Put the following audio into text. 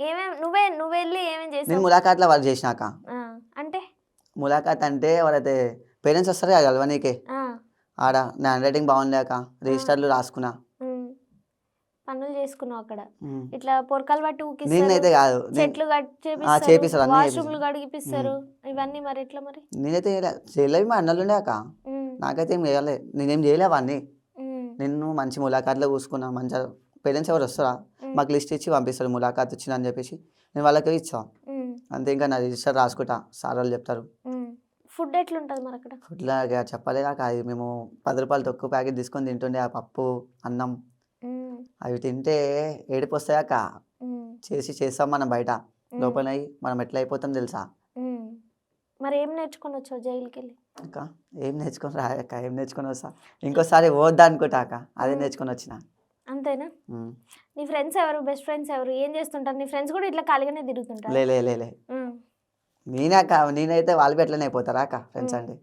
ఏమేం నువ్వే నువ్వు వెళ్ళి ఏమేం నేను చేసావు ములాఖాత్లో వాళ్ళు చేసినాక. అంటే? ములాఖాత్ అంటే వాళ్ళైతే పేరెంట్స్ వస్తారు కదా కలవనీకే ఆడ నా హ్యాండ్ రైటింగ్ బాగుండలేక రిజిస్టర్లు రాసుకున్నా. పనులు చేసుకున్నావు అక్కడ. ఇట్లా పొరకలు పట్టి ఊకిస్తారు కాదు నేను- చెట్లు చేపిస్తారు, వాష్రూమ్లు. కడిగిపిస్తారు. ఇవన్నీ మరి ఎట్లా మరి? నేనైతే చేయలే చేయలేవి మా అన్నలు ఉండే అక్క. ఉమ్, నాకైతే ఏం చేయలే నేనేం చేయలే అవన్నీ. నిన్ను మంచి ములాఖాత్లో కూసుకున్నా మంచిగా పేరెంట్స్ ఎవరు వస్తారా? మాకు లిస్ట్ ఇచ్చి పంపిస్తారు ములాఖాత్ వచ్చిందని చెప్పేసి. నేను వాళ్ళకి ఇచ్చా అంతే ఇంకా నా రిజిస్టర్ రాసుకుంటా సార్ వాళ్ళు చెప్తారు. ఫుడ్ ఎట్లుంటది మరి అక్కడ? ఫుడ్లా చెప్పలే కాక అది మేము పది రూపాయలు తక్కువ ప్యాకెట్ తీసుకొని తింటుండే ఆ పప్పు అన్నం. అవి తింటే ఏడుపు వస్తాయాక చేసి చేస్తాం మనం బయట. లోపల మనం ఎట్లా అయిపోతాం తెలుసా. మరి ఏం నేర్చుకొని వచ్చావు జైలుకి వెళ్ళి అక్క ఏం నేర్చుకొని రా అక్క ఏం నేర్చుకొని వస్తా? ఇంకోసారి పోద్దా అనుకుంటా అక్క అదే. నేర్చుకొని వచ్చిన. అంతేనా. నీ ఫ్రెండ్స్ ఎవరు? బెస్ట్ ఫ్రెండ్స్ ఎవరు? ఏం చేస్తుంటారు? నీ ఫ్రెండ్స్ కూడా ఇట్లా ఖాళీగానే తిరుగుతుంటారు? లే లే లే లే. నేనే అక్క నేనైతే వాళ్ళు ఎట్లనే అయిపోతారా అక్క? ఫ్రెండ్స్. అంటే.